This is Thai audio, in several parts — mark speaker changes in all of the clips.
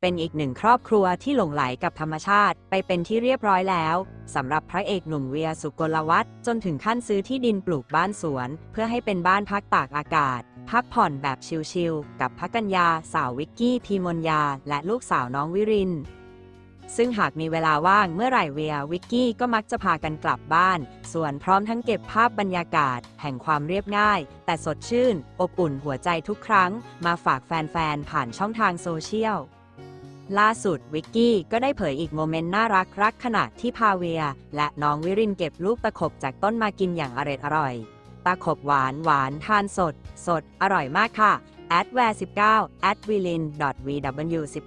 Speaker 1: เป็นอีกหนึ่งครอบครัวที่หลงไหลกับธรรมชาติไปเป็นที่เรียบร้อยแล้วสำหรับพระเอกหนุ่มเวียสุกลวัฒน์จนถึงขั้นซื้อที่ดินปลูกบ้านสวน เพื่อให้เป็นบ้านพักตากอากาศ พักผ่อนแบบชิลๆกับพักกัญญา สาววิกกี้พีมนยา และลูกสาวน้องวิรินซึ่งหากมีเวลาว่างเมื่อไหร่เวียวิกกี้ก็มักจะพากันกลับบ้าน ส่วนพร้อมทั้งเก็บภาพบรรยากาศ แห่งความเรียบง่าย แต่สดชื่น อบอุ่นหัวใจทุกครั้ง มาฝากแฟนๆผ่านช่องทางโซเชียล ล่าสุดวิกกี้ก็ได้เผยอีกโมเมนต์น่ารักรักขณะที่พาเวีย และน้องวิรินเก็บลูกตะขบจากต้นมากินอย่างอร่อยอร่อยตะขบหวานหวานทานสด สด อร่อยมากค่ะ at w a r 19 at w i l i n vw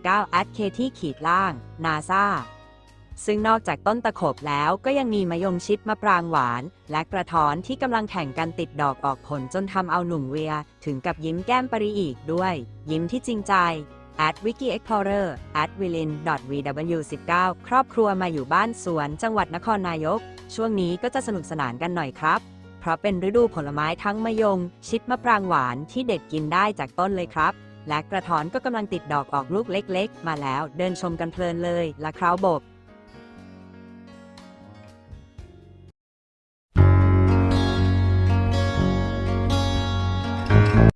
Speaker 1: 19 at kt ขีดล่าง nasa ซึ่งนอกจากต้นตะขบแล้วก็ยังมีมะยงชิดมะปรางหวาน และกระท้อนที่กำลังแข่งกันติดดอกออกผลจนทำเอาหนุ่มเวีย ถึงกับยิ้มแก้มปรีอีกด้วย ยิ้มที่จริงใจ at wiki explorer at w i l i n vw 19ครอบครัวมาอยู่บ้านสวนจังหวัดนครนายก ช่วงนี้ก็จะสนุกสนานกันหน่อยครับ เพราะเป็นฤดูผลไม้ทั้งมะยง ชิดมะปรางหวานที่เด็กกินได้จากต้นเลยครับ และกระถอนก็กำลังติดดอกออกลูกเล็ก ๆ มาแล้วเดินชมกันเพลินเลยละคราวบก